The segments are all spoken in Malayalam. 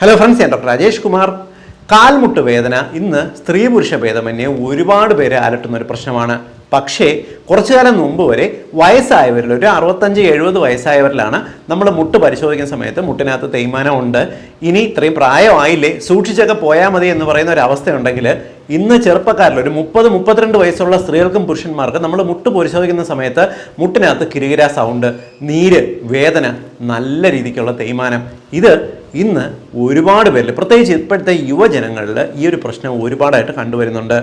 ഹലോ ഫ്രണ്ട്സ് ഞാൻ ഡോക്ടർ രാജേഷ് കുമാർ. കാൽമുട്ട് വേദന ഇന്ന് സ്ത്രീ പുരുഷ ഭേദമന്യേ ഒരുപാട് പേരെ അലട്ടുന്ന ഒരു പ്രശ്നമാണ്. പക്ഷേ കുറച്ചു കാലം മുമ്പ് വരെ വയസ്സായവരിൽ ഒരു അറുപത്തഞ്ച് എഴുപത് വയസ്സായവരിലാണ് നമ്മൾ മുട്ട് പരിശോധിക്കുന്ന സമയത്ത് മുട്ടിനകത്ത് തേയ്മാനം ഉണ്ട്. ഇനി ഇത്രയും പ്രായമായില്ലേ സൂക്ഷിച്ചൊക്കെ പോയാൽ മതി എന്ന് പറയുന്ന ഒരു അവസ്ഥയുണ്ടെങ്കിൽ ഇന്ന് ചെറുപ്പക്കാരിൽ ഒരു മുപ്പത് മുപ്പത്തിരണ്ട് വയസ്സുള്ള സ്ത്രീകൾക്കും പുരുഷന്മാർക്കും നമ്മൾ മുട്ട് പരിശോധിക്കുന്ന സമയത്ത് മുട്ടിനകത്ത് കിരുകിരാ സൗണ്ട് നീര് വേദന നല്ല രീതിക്കുള്ള തേയ്മാനം. ഇത് ഇന്ന് ഒരുപാട് പേരിൽ പ്രത്യേകിച്ച് ഇപ്പോഴത്തെ യുവജനങ്ങളിൽ ഈ ഒരു പ്രശ്നം ഒരുപാടായിട്ട് കണ്ടുവരുന്നുണ്ട്.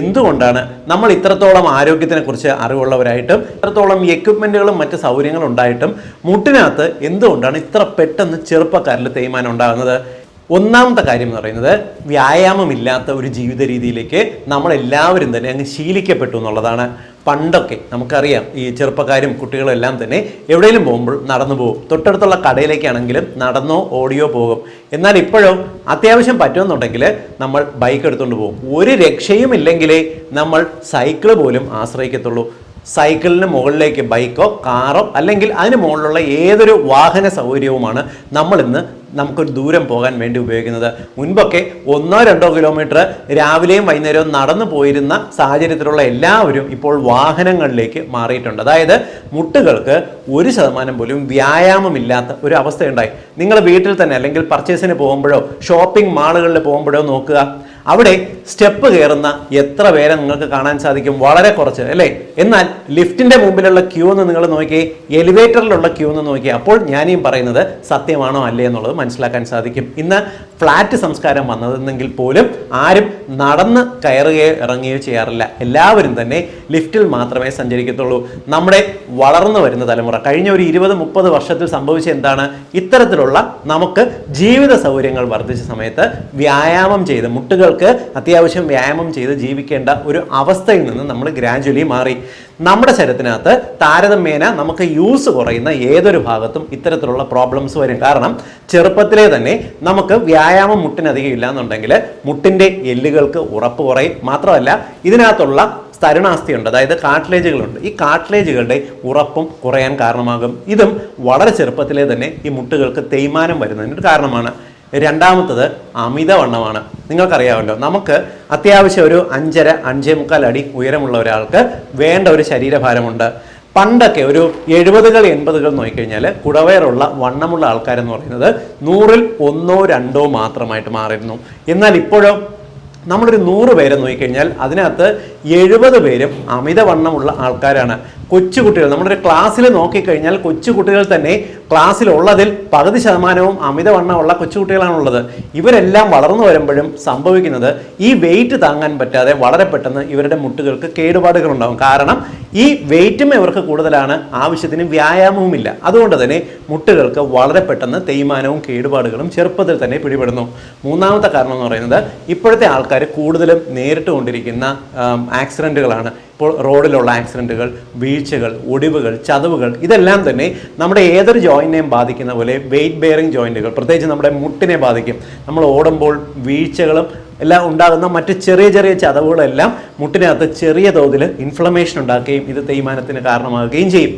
എന്തുകൊണ്ടാണ് നമ്മൾ ഇത്രത്തോളം ആരോഗ്യത്തിനെക്കുറിച്ച് അറിവുള്ളവരായിട്ടും ഇത്രത്തോളം എക്യുപ്മെന്റുകളും മറ്റ് സൗകര്യങ്ങളും ഉണ്ടായിട്ടും മുട്ടിനകത്ത് എന്തുകൊണ്ടാണ് ഇത്ര പെട്ടെന്ന് ചെറുപ്പക്കാരിൽ തേയ്മാനം ഉണ്ടാകുന്നത്? ഒന്നാമത്തെ കാര്യം എന്ന് പറയുന്നത് വ്യായാമമില്ലാത്ത ഒരു ജീവിത രീതിയിലേക്ക് നമ്മളെല്ലാവരും തന്നെ അങ്ങ് ശീലിക്കപ്പെട്ടു എന്നുള്ളതാണ്. പണ്ടൊക്കെ നമുക്കറിയാം ഈ ചെറുപ്പക്കാരും കുട്ടികളും എല്ലാം തന്നെ എവിടെയെങ്കിലും പോകുമ്പോൾ നടന്നു പോകും. തൊട്ടടുത്തുള്ള കടയിലേക്കാണെങ്കിലും നടന്നോ ഓടിയോ പോകും. എന്നാൽ ഇപ്പോഴോ അത്യാവശ്യം പറ്റുമെന്നുണ്ടെങ്കിൽ നമ്മൾ ബൈക്ക് എടുത്തുകൊണ്ട് പോകും. ഒരു രക്ഷയും ഇല്ലെങ്കിലേ നമ്മൾ സൈക്കിൾ പോലും ആശ്രയിക്കത്തുള്ളൂ. സൈക്കിളിന് മുകളിലേക്ക് ബൈക്കോ കാറോ അല്ലെങ്കിൽ അതിന് മുകളിലുള്ള ഏതൊരു വാഹന സൗകര്യവുമാണ് നമ്മളിന്ന് നമുക്കൊരു ദൂരം പോകാൻ വേണ്ടി ഉപയോഗിക്കുന്നത്. മുൻപൊക്കെ ഒന്നോ രണ്ടോ കിലോമീറ്റർ രാവിലെയും വൈകുന്നേരവും നടന്നു പോയിരുന്ന സാഹചര്യത്തിലുള്ള എല്ലാവരും ഇപ്പോൾ വാഹനങ്ങളിലേക്ക് മാറിയിട്ടുണ്ട്. അതായത് മുട്ടുകൾക്ക് ഒരു ശതമാനം പോലും വ്യായാമമില്ലാത്ത ഒരു അവസ്ഥയുണ്ടായി. നിങ്ങൾ വീട്ടിൽ തന്നെ അല്ലെങ്കിൽ പർച്ചേസിന് പോകുമ്പോഴോ ഷോപ്പിംഗ് മാളുകളിൽ പോകുമ്പോഴോ നോക്കുക. അവിടെ സ്റ്റെപ്പ് കയറുന്ന എത്ര പേരെ നിങ്ങൾക്ക് കാണാൻ സാധിക്കും? വളരെ കുറച്ച് അല്ലേ? എന്നാൽ ലിഫ്റ്റിന്റെ മുമ്പിലുള്ള ക്യൂ എന്ന് നിങ്ങൾ നോക്കി എലിവേറ്ററിലുള്ള ക്യൂ എന്ന് നോക്കി അപ്പോൾ ഞാനീ പറയുന്നത് സത്യമാണോ അല്ലേ എന്നുള്ളത് മനസ്സിലാക്കാൻ സാധിക്കും. ഇന്ന് ഫ്ലാറ്റ് സംസ്കാരം വന്നതെന്നെങ്കിൽ പോലും ആരും നടന്ന് കയറുകയോ ഇറങ്ങുകയോ ചെയ്യാറില്ല. എല്ലാവരും തന്നെ ലിഫ്റ്റിൽ മാത്രമേ സഞ്ചരിക്കത്തുള്ളൂ. നമ്മുടെ വളർന്നു വരുന്ന തലമുറ കഴിഞ്ഞ ഒരു ഇരുപത് മുപ്പത് വർഷത്തിൽ സംഭവിച്ച എന്താണ്? ഇത്തരത്തിലുള്ള നമുക്ക് ജീവിത സൗകര്യങ്ങൾ വർദ്ധിച്ച സമയത്ത് വ്യായാമം ചെയ്ത് മുട്ടുകൾക്ക് അത്യാവശ്യം വ്യായാമം ചെയ്ത് ജീവിക്കേണ്ട ഒരു അവസ്ഥയിൽ നിന്ന് നമ്മൾ ഗ്രാജുവലി മാറി. നമ്മുടെ ശരീരത്തിനകത്ത് താരതമ്യേന നമുക്ക് യൂസ് കുറയുന്ന ഏതൊരു ഭാഗത്തും ഇത്തരത്തിലുള്ള പ്രോബ്ലംസ് വരും. കാരണം ചെറുപ്പത്തിലെ തന്നെ നമുക്ക് വ്യായാമം മുട്ടിനധികം ഇല്ല എന്നുണ്ടെങ്കിൽ മുട്ടിന്റെ എല്ലുകൾക്ക് ഉറപ്പ് കുറയും. മാത്രമല്ല ഇതിനകത്തുള്ള തരുണാസ്ഥിയുണ്ട് അതായത് കാട്ട്ലേജുകളുണ്ട് ഈ കാട്ട്ലേജുകളുടെ ഉറപ്പും കുറയാൻ കാരണമാകും. ഇതും വളരെ ചെറുപ്പത്തിലെ തന്നെ ഈ മുട്ടുകൾക്ക് തേയ്മാനം വരുന്നതിന് കാരണമാണ്. രണ്ടാമത്തത് അമിതവണ്ണമാണ്. നിങ്ങൾക്കറിയാമല്ലോ നമുക്ക് അത്യാവശ്യം ഒരു അഞ്ചര അഞ്ചേ മുക്കാൽ അടി ഉയരമുള്ള ഒരാൾക്ക് വേണ്ട ഒരു ശരീരഭാരമുണ്ട്. പണ്ടൊക്കെ ഒരു എഴുപതുകൾ എൺപതുകൾ നോക്കിക്കഴിഞ്ഞാൽ കുടവയറുള്ള വണ്ണമുള്ള ആൾക്കാരെന്ന് പറയുന്നത് നൂറിൽ ഒന്നോ രണ്ടോ മാത്രമായിട്ട് മാറിയിരുന്നു. എന്നാൽ ഇപ്പോഴോ നമ്മളൊരു നൂറ് പേരെ നോക്കിക്കഴിഞ്ഞാൽ അതിനകത്ത് എഴുപത് പേരും അമിതവണ്ണമുള്ള ആൾക്കാരാണ്. കൊച്ചുകുട്ടികൾ നമ്മുടെ ഒരു ക്ലാസ്സിൽ നോക്കിക്കഴിഞ്ഞാൽ കൊച്ചുകുട്ടികൾ തന്നെ ക്ലാസ്സിലുള്ളതിൽ പകുതി ശതമാനവും അമിതവണ്ണമുള്ള കൊച്ചുകുട്ടികളാണുള്ളത്. ഇവരെല്ലാം വളർന്നു വരുമ്പോഴും സംഭവിക്കുന്നത് ഈ വെയിറ്റ് താങ്ങാൻ പറ്റാതെ വളരെ പെട്ടെന്ന് ഇവരുടെ മുട്ടുകൾക്ക് കേടുപാടുകൾ ഉണ്ടാകും കാരണം ഈ വെയിറ്റും ഇവർക്ക് കൂടുതലാണ് ആവശ്യത്തിന് വ്യായാമവുമില്ല. അതുകൊണ്ട് തന്നെ മുട്ടുകൾക്ക് വളരെ പെട്ടെന്ന് തേയ്മാനവും കേടുപാടുകളും ചെറുപ്പത്തിൽ തന്നെ പിടിപെടുന്നു. മൂന്നാമത്തെ കാരണം എന്ന് പറയുന്നത് ഇപ്പോഴത്തെ ആൾക്കാർ കൂടുതലും നേരിട്ട് കൊണ്ടിരിക്കുന്ന ആക്സിഡന്റുകളാണ് ഇപ്പോൾ റോഡിലുള്ള ആക്സിഡന്റുകൾ വീഴ്ചകൾ ഒടിവുകൾ ചതവുകൾ ഇതെല്ലാം തന്നെ നമ്മുടെ ഏതൊരു ജോയിന്റിനെയും ബാധിക്കുന്ന പോലെ വെയിറ്റ് ബെയറിംഗ് ജോയിന്റുകൾ പ്രത്യേകിച്ച് നമ്മുടെ മുട്ടിനെ ബാധിക്കും. നമ്മൾ ഓടുമ്പോൾ വീഴ്ചകളും എല്ലാം ഉണ്ടാകുന്ന മറ്റ് ചെറിയ ചെറിയ ചതവുകളെല്ലാം മുട്ടിനകത്ത് ചെറിയ തോതിൽ ഇൻഫ്ലമേഷൻ ഉണ്ടാക്കുകയും ഇത് തേയ്മാനത്തിന് കാരണമാകുകയും ചെയ്യും.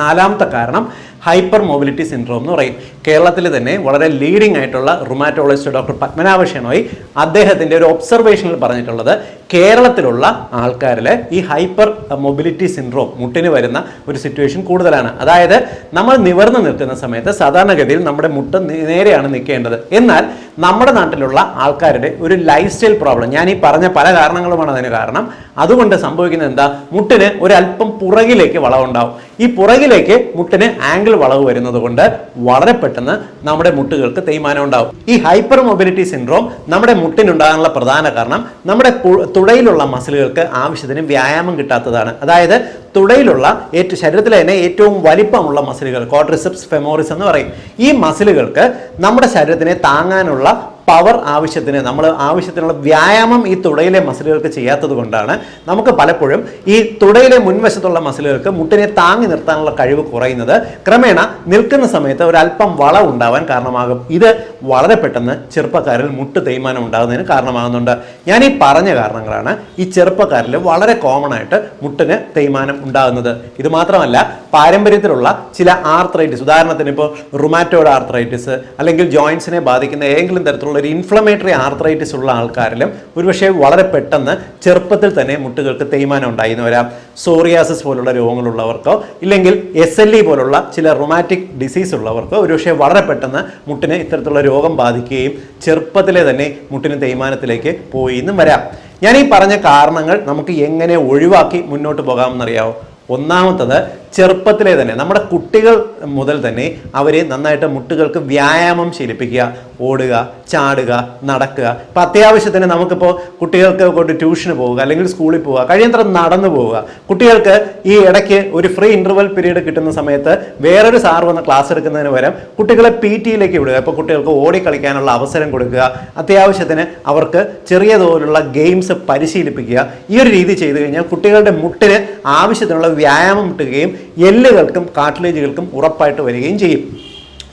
നാലാമത്തെ കാരണം ഹൈപ്പർ മൊബിലിറ്റി സിൻഡ്രോം എന്ന് പറയും. കേരളത്തിൽ തന്നെ വളരെ ലീഡിംഗ് ആയിട്ടുള്ള റുമാറ്റോളജിസ്റ്റ് ഡോക്ടർ പത്മനാഭ ഷെണോയ് അദ്ദേഹത്തിന്റെ ഒരു ഒബ്സർവേഷനിൽ പറഞ്ഞിട്ടുള്ളത് കേരളത്തിലുള്ള ആൾക്കാരിൽ ഈ ഹൈപ്പർ മൊബിലിറ്റി സിൻഡ്രോം മുട്ടിന് വരുന്ന ഒരു സിറ്റുവേഷൻ കൂടുതലാണ്. അതായത് നമ്മൾ നിവർന്ന് നിൽക്കുന്ന സമയത്ത് സാധാരണഗതിയിൽ നമ്മുടെ മുട്ട് നേരെയാണ് നിൽക്കേണ്ടത്. എന്നാൽ നമ്മുടെ നാട്ടിലുള്ള ആൾക്കാരുടെ ഒരു ലൈഫ് സ്റ്റൈൽ പ്രോബ്ലം ഞാൻ ഈ പറഞ്ഞ പല കാരണങ്ങളുമാണ് അതിന് കാരണം. അതുകൊണ്ട് സംഭവിക്കുന്നത് എന്താ? മുട്ടിന് ഒരല്പം പുറകിലേക്ക് വളവുണ്ടാവും. ഈ പുറകിലേക്ക് മുട്ടിന് ആംഗിൾ വളവ് വരുന്നത് കൊണ്ട് വളരെ പെട്ടെന്ന് നമ്മുടെ മുട്ടുകൾക്ക് തേയ്മാനം ഉണ്ടാവും. ഈ ഹൈപ്പർ മൊബിലിറ്റി സിൻഡ്രോം നമ്മുടെ മുട്ടിനുണ്ടാകാനുള്ള പ്രധാന കാരണം നമ്മുടെ തുടയിലുള്ള മസിലുകൾക്ക് ആവശ്യത്തിന് വ്യായാമം കിട്ടാത്തതാണ്. അതായത് തുടയിലുള്ള ഏറ്റവും ശരീരത്തിലെ തന്നെ ഏറ്റവും വലിപ്പമുള്ള മസിലുകൾ കോട്രിസെപ്സ് ഫെമോറിസ് എന്ന് പറയും. ഈ മസിലുകൾക്ക് നമ്മുടെ ശരീരത്തിനെ താങ്ങാനുള്ള പവർ ആവശ്യത്തിന് നമ്മൾ ആവശ്യത്തിനുള്ള വ്യായാമം ഈ തുടയിലെ മസിലുകൾക്ക് ചെയ്യാത്തത് കൊണ്ടാണ് നമുക്ക് പലപ്പോഴും ഈ തുടയിലെ മുൻവശത്തുള്ള മസിലുകൾക്ക് മുട്ടിനെ താങ്ങി നിർത്താനുള്ള കഴിവ് കുറയുന്നത്. ക്രമേണ നിൽക്കുന്ന സമയത്ത് ഒരല്പം വള ഉണ്ടാവാൻ കാരണമാകും. ഇത് വളരെ പെട്ടെന്ന് ചെറുപ്പക്കാരിൽ മുട്ട് തേയ്മാനം ഉണ്ടാകുന്നതിന് കാരണമാകുന്നുണ്ട്. ഞാൻ ഈ പറഞ്ഞ കാരണങ്ങളാണ് ഈ ചെറുപ്പക്കാരിൽ വളരെ കോമൺ ആയിട്ട് മുട്ടിന് തേയ്മാനം ഉണ്ടാകുന്നത്. ഇത് മാത്രമല്ല പാരമ്പര്യത്തിലുള്ള ചില ആർത്രൈറ്റിസ്. ഉദാഹരണത്തിന് ഇപ്പോൾ റുമാറ്റോഡ് ആർത്രൈറ്റിസ് അല്ലെങ്കിൽ ജോയിൻസിനെ ബാധിക്കുന്ന ഏതെങ്കിലും തരത്തിലുള്ള ഒരു ഇൻഫ്ലമേറ്ററി ആർത്രൈറ്റിസ് ഉള്ള ആൾക്കാരിലും ഒരുപക്ഷെ വളരെ പെട്ടെന്ന് ചെറുപ്പത്തിൽ തന്നെ മുട്ടുകൾക്ക് തേയ്മാനം ഉണ്ടായിരുന്നു വരാം. സോറിയാസിസ് പോലുള്ള രോഗങ്ങളുള്ളവർക്കോ ഇല്ലെങ്കിൽ എസ് എൽ ഇ പോലുള്ള ചില റൊമാറ്റിക് ഡിസീസ് ഉള്ളവർക്കോ ഒരുപക്ഷെ വളരെ പെട്ടെന്ന് മുട്ടിനെ ഇത്തരത്തിലുള്ള രോഗം ബാധിക്കുകയും ചെറുപ്പത്തിലെ തന്നെ മുട്ടിന് തേയ്മാനത്തിലേക്ക് പോയി എന്നും വരാം. ഞാൻ ഈ പറഞ്ഞ കാരണങ്ങൾ നമുക്ക് എങ്ങനെ ഒഴിവാക്കി മുന്നോട്ട് പോകാമെന്നറിയാവോ? ഒന്നാമത്തത് ചെറുപ്പത്തിലെ തന്നെ നമ്മുടെ കുട്ടികൾ മുതൽ തന്നെ അവരെ നന്നായിട്ട് മുട്ടുകൾക്ക് വ്യായാമം ശീലിപ്പിക്കുക ഓടുക ചാടുക നടക്കുക. ഇപ്പം അത്യാവശ്യത്തിന് നമുക്കിപ്പോൾ കുട്ടികൾക്ക് കൊണ്ട് ട്യൂഷന് പോവുക അല്ലെങ്കിൽ സ്കൂളിൽ പോവുക കഴിയത്ര നടന്നു പോവുക. കുട്ടികൾക്ക് ഈ ഇടയ്ക്ക് ഒരു ഫ്രീ ഇന്റർവൽ പീരീഡ് കിട്ടുന്ന സമയത്ത് വേറൊരു സാർ വന്ന് ക്ലാസ് എടുക്കുന്നതിന് പകരം കുട്ടികളെ പി ടിയിലേക്ക് വിടുക. ഇപ്പോൾ കുട്ടികൾക്ക് ഓടിക്കളിക്കാനുള്ള അവസരം കൊടുക്കുക. അത്യാവശ്യത്തിന് അവർക്ക് ചെറിയ തോതിലുള്ള ഗെയിംസ് പരിശീലിപ്പിക്കുക. ഈ ഒരു രീതി ചെയ്തു കഴിഞ്ഞാൽ കുട്ടികളുടെ മുട്ടിന് ആവശ്യത്തിനുള്ള വ്യായാമം കിട്ടുകയും എല്ലുകൾക്കും കാട്ടിലേജുകൾക്കും ഉറപ്പായിട്ട് വരികയും ചെയ്യും.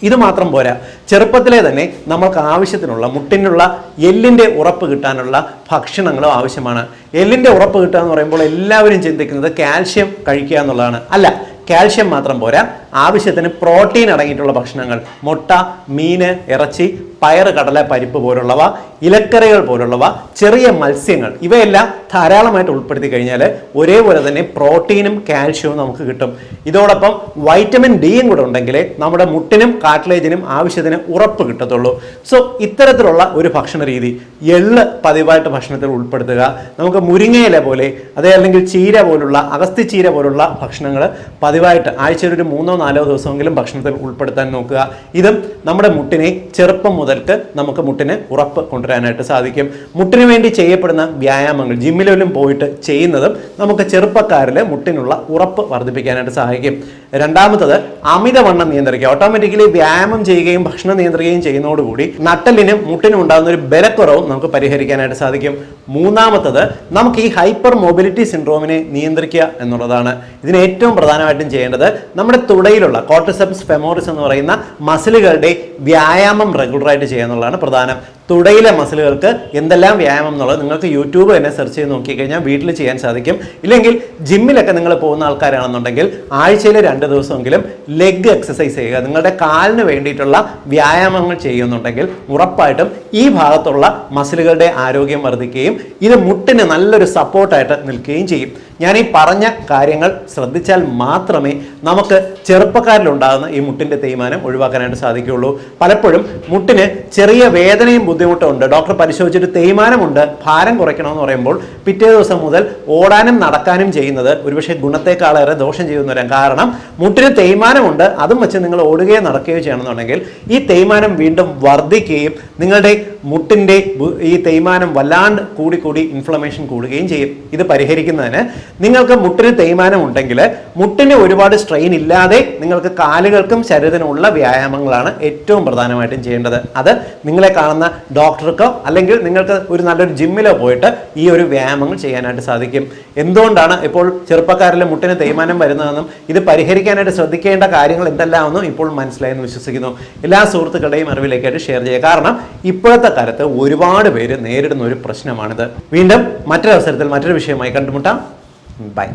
ഇത് മാത്രം പോരാ. ചെറുപ്പത്തിലെ തന്നെ നമ്മൾക്ക് ആവശ്യത്തിനുള്ള മുട്ടിനുള്ള എല്ലിന്റെ ഉറപ്പ് കിട്ടാനുള്ള ഭക്ഷണങ്ങളും ആവശ്യമാണ്. എല്ലിന്റെ ഉറപ്പ് കിട്ടുക എന്ന് പറയുമ്പോൾ എല്ലാവരും ചിന്തിക്കുന്നത് കാൽഷ്യം കഴിക്കുക എന്നുള്ളതാണ്. അല്ല കാൽഷ്യം മാത്രം പോരാ. ആവശ്യത്തിന് പ്രോട്ടീൻ അടങ്ങിയിട്ടുള്ള ഭക്ഷണങ്ങൾ. മുട്ട മീന് ഇറച്ചി പയർ കടല പരിപ്പ് പോലുള്ളവ ഇലക്കറികൾ പോലുള്ളവ ചെറിയ മത്സ്യങ്ങൾ. ഇവയെല്ലാം ധാരാളമായിട്ട് ഉൾപ്പെടുത്തി കഴിഞ്ഞാൽ ഒരേപോലെ തന്നെ പ്രോട്ടീനും കാൽഷ്യവും നമുക്ക് കിട്ടും. ഇതോടൊപ്പം വൈറ്റമിൻ ഡിയും കൂടെ ഉണ്ടെങ്കിൽ നമ്മുടെ മുട്ടിനും കാട്ട്ലേജിനും ആവശ്യത്തിന് ഉറപ്പ് കിട്ടത്തുള്ളൂ. സോ ഇത്തരത്തിലുള്ള ഒരു ഭക്ഷണ രീതി എള്ള് പതിവായിട്ട് ഭക്ഷണത്തിൽ ഉൾപ്പെടുത്തുക. നമുക്ക് മുരിങ്ങയില പോലെ അതേ അല്ലെങ്കിൽ ചീര പോലുള്ള അഗസ്തി ചീര പോലുള്ള ഭക്ഷണങ്ങൾ പതിവായിട്ട് ആഴ്ചയിൽ ഒരു മൂന്നോ നാലോ ദിവസമെങ്കിലും ഭക്ഷണത്തിൽ ഉൾപ്പെടുത്താൻ നോക്കുക. ഇതും നമ്മുടെ മുട്ടിനെ ചെറുപ്പം മുതൽക്ക് നമുക്ക് മുട്ടിന് ഉറപ്പ് കൊണ്ടുവരാനായിട്ട് സാധിക്കും. മുട്ടിന് വേണ്ടി ചെയ്യപ്പെടുന്ന വ്യായാമങ്ങൾ ജിമ്മിലും പോയിട്ട് ചെയ്യുന്നതും നമുക്ക് ചെറുപ്പക്കാരിൽ മുട്ടിനുള്ള ഉറപ്പ് വർദ്ധിപ്പിക്കാനായിട്ട് സഹായിക്കും. രണ്ടാമത്തത് അമിതവണ്ണം നിയന്ത്രിക്കുക. ഓട്ടോമാറ്റിക്കലി വ്യായാമം ചെയ്യുകയും ഭക്ഷണം നിയന്ത്രിക്കുകയും ചെയ്യുന്നതോടുകൂടി നട്ടലിനും മുട്ടിനും ഉണ്ടാകുന്ന ഒരു ബലക്കുറവും നമുക്ക് പരിഹരിക്കാനായിട്ട് സാധിക്കും. മൂന്നാമത്തത് നമുക്ക് ഈ ഹൈപ്പർ മൊബിലിറ്റി സിൻഡ്രോമിനെ നിയന്ത്രിക്കുക എന്നുള്ളതാണ്. ഇതിന് ഏറ്റവും പ്രധാനമായിട്ടും ചെയ്യേണ്ടത് നമ്മുടെ തുടയിലുള്ള കോർട്ടിസെപ്സ് ഫെമോറിസ് എന്ന് പറയുന്ന മസിലുകളുടെ വ്യായാമം റെഗുലറായിട്ട് ചെയ്യുക എന്നുള്ളതാണ് പ്രധാനം. തുടയിലെ മസിലുകൾക്ക് എന്തെല്ലാം വ്യായാമം എന്നുള്ളത് നിങ്ങൾക്ക് യൂട്യൂബ് തന്നെ സെർച്ച് ചെയ്ത് നോക്കിക്കഴിഞ്ഞാൽ വീട്ടിൽ ചെയ്യാൻ സാധിക്കും. ഇല്ലെങ്കിൽ ജിമ്മിലൊക്കെ നിങ്ങൾ പോകുന്ന ആൾക്കാരാണെന്നുണ്ടെങ്കിൽ ആഴ്ചയിലെ രണ്ട് ദിവസമെങ്കിലും ലെഗ് എക്സസൈസ് ചെയ്യുക. നിങ്ങളുടെ കാലിന് വേണ്ടിയിട്ടുള്ള വ്യായാമങ്ങൾ ചെയ്യുന്നുണ്ടെങ്കിൽ ഉറപ്പായിട്ടും ഈ ഭാഗത്തുള്ള മസിലുകളുടെ ആരോഗ്യം വർദ്ധിക്കുകയും ഇത് മുട്ടിന് നല്ലൊരു സപ്പോർട്ടായിട്ട് നിൽക്കുകയും ചെയ്യും. ഞാൻ ഈ പറഞ്ഞ കാര്യങ്ങൾ ശ്രദ്ധിച്ചാൽ മാത്രമേ നമുക്ക് ചെറുപ്പക്കാരിലുണ്ടാകുന്ന ഈ മുട്ടിന്റെ തേയ്മാനം ഒഴിവാക്കാനായിട്ട് സാധിക്കുകയുള്ളൂ. പലപ്പോഴും മുട്ടിന് ചെറിയ വേദനയും ബുദ്ധിമുട്ടും ഉണ്ട് ഡോക്ടർ പരിശോധിച്ചിട്ട് തേയ്മാനമുണ്ട്. ഭാരം കുറയ്ക്കണമെന്ന് പറയുമ്പോൾ പിറ്റേ ദിവസം മുതൽ ഓടാനും നടക്കാനും ചെയ്യുന്നത് ഒരുപക്ഷെ ഗുണത്തെക്കാളേറെ ദോഷം ചെയ്യുന്ന വരാം കാരണം മുട്ടിന് തേയ്മാനമുണ്ട്. അതും വെച്ച് നിങ്ങൾ ഓടുകയോ നടക്കുകയോ ചെയ്യണമെന്നുണ്ടെങ്കിൽ ഈ തേയ്മാനം വീണ്ടും വർദ്ധിക്കുകയും നിങ്ങളുടെ മുട്ടിന്റെ ഈ തേയ്മാനം വല്ലാണ്ട് കൂടി കൂടി ഇൻഫ്ലമേഷൻ കൂടുകയും ചെയ്യും. ഇത് പരിഹരിക്കുന്നതിന് നിങ്ങൾക്ക് മുട്ടിന് തേയ്മാനം ഉണ്ടെങ്കിൽ മുട്ടിന് ഒരുപാട് സ്ട്രെയിൻ ഇല്ലാതെ നിങ്ങൾക്ക് കാലുകൾക്കും ശരീരത്തിനുമുള്ള വ്യായാമങ്ങളാണ് ഏറ്റവും പ്രധാനമായിട്ടും ചെയ്യേണ്ടത്. അത് നിങ്ങളെ കാണുന്ന ഡോക്ടർക്കോ അല്ലെങ്കിൽ നിങ്ങൾക്ക് ഒരു നല്ലൊരു ജിമ്മിലോ പോയിട്ട് ഈ ഒരു വ്യായാമങ്ങൾ ചെയ്യാനായിട്ട് സാധിക്കും. എന്തുകൊണ്ടാണ് ഇപ്പോൾ ചെറുപ്പക്കാരിലെ മുട്ടിന് തേയ്മാനം വരുന്നതെന്നും ഇത് പരിഹരിക്കാനായിട്ട് ശ്രദ്ധിക്കേണ്ട കാര്യങ്ങൾ എന്തെല്ലാമെന്നും ഇപ്പോൾ മനസ്സിലായെന്ന് വിശ്വസിക്കുന്നു. എല്ലാ സുഹൃത്തുക്കളുടെയും അറിവിലേക്കായിട്ട് ഷെയർ ചെയ്യുക. കാരണം ഇപ്പോഴത്തെ കാലത്ത് ഒരുപാട് പേര് നേരിടുന്ന ഒരു പ്രശ്നമാണിത്. വീണ്ടും മറ്റൊരവസരത്തിൽ മറ്റൊരു വിഷയമായി കണ്ടുമുട്ടാം. ബൈ.